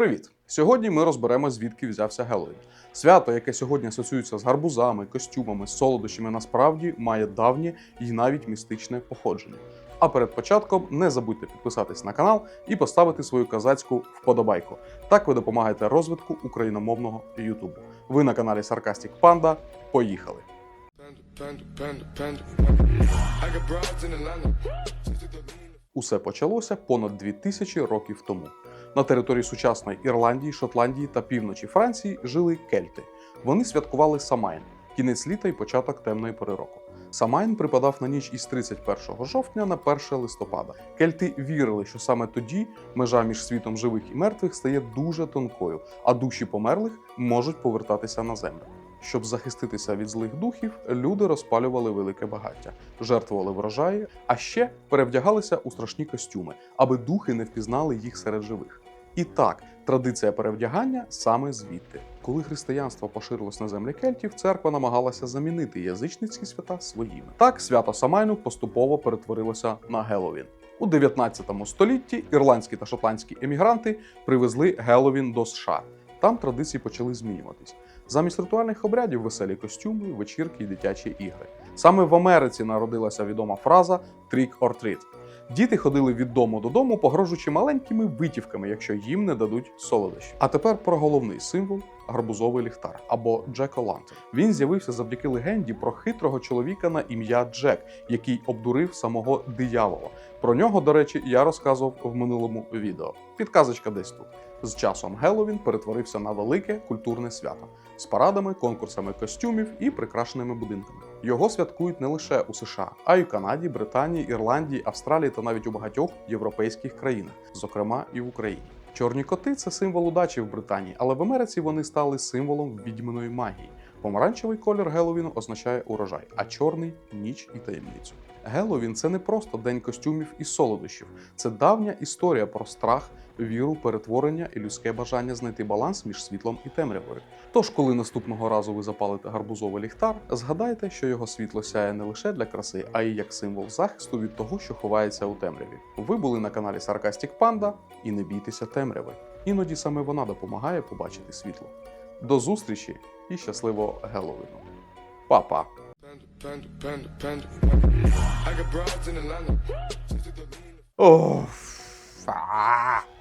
Привіт! Сьогодні ми розберемо, звідки взявся Геловін. Свято, яке сьогодні асоціюється з гарбузами, костюмами, солодощами, насправді має давнє і навіть містичне походження. А перед початком не забудьте підписатись на канал і поставити свою казацьку вподобайку. Так ви допомагаєте розвитку україномовного Ютубу. Ви на каналі Sarcastic Panda. Поїхали! Усе почалося понад 2000 років тому. На території сучасної Ірландії, Шотландії та півночі Франції жили кельти. Вони святкували Самайн кінець літа і початок темної пори року. Самайн припадав на ніч із 31 жовтня на 1 листопада. Кельти вірили, що саме тоді межа між світом живих і мертвих стає дуже тонкою, а душі померлих можуть повертатися на землю. Щоб захиститися від злих духів, люди розпалювали велике багаття, жертвували врожаї, а ще перевдягалися у страшні костюми, аби духи не впізнали їх серед живих. І так, традиція перевдягання саме звідти. Коли християнство поширилось на землі кельтів, церква намагалася замінити язичницькі свята своїми. Так, свято Самайну поступово перетворилося на Геловін. У 19 столітті ірландські та шотландські емігранти привезли Геловін до США. Там традиції почали змінюватись. Замість ритуальних обрядів веселі костюми, вечірки і дитячі ігри. Саме в Америці народилася відома фраза «trick or treat». Діти ходили від дому додому, погрожуючи маленькими витівками, якщо їм не дадуть солодощі. А тепер про головний символ гарбузовий ліхтар або Джек Олантер. Він з'явився завдяки легенді про хитрого чоловіка на ім'я Джек, який обдурив самого диявола. Про нього, до речі, я розказував в минулому відео. Підказочка десь тут. З часом Геловін перетворився на велике культурне свято з парадами, конкурсами костюмів і прикрашеними будинками. Його святкують не лише у США, а й у Канаді, Британії, Ірландії, Австралії та навіть у багатьох європейських країнах, зокрема і в Україні. Чорні коти це символ удачі в Британії, але в Америці вони стали символом відьминої магії. Помаранчевий колір Геловіну означає урожай, а чорний ніч і таємницю. Геловін це не просто день костюмів і солодощів, це давня історія про страх, віру, перетворення і людське бажання знайти баланс між світлом і темрявою. Тож, коли наступного разу ви запалите гарбузовий ліхтар, згадайте, що його світло сяє не лише для краси, а й як символ захисту від того, що ховається у темряві. Ви були на каналі Sarcastic Panda і не бійтеся темряви. Іноді саме вона допомагає побачити світло. До зустрічі і щасливого Геловіну. Па-па! Oh.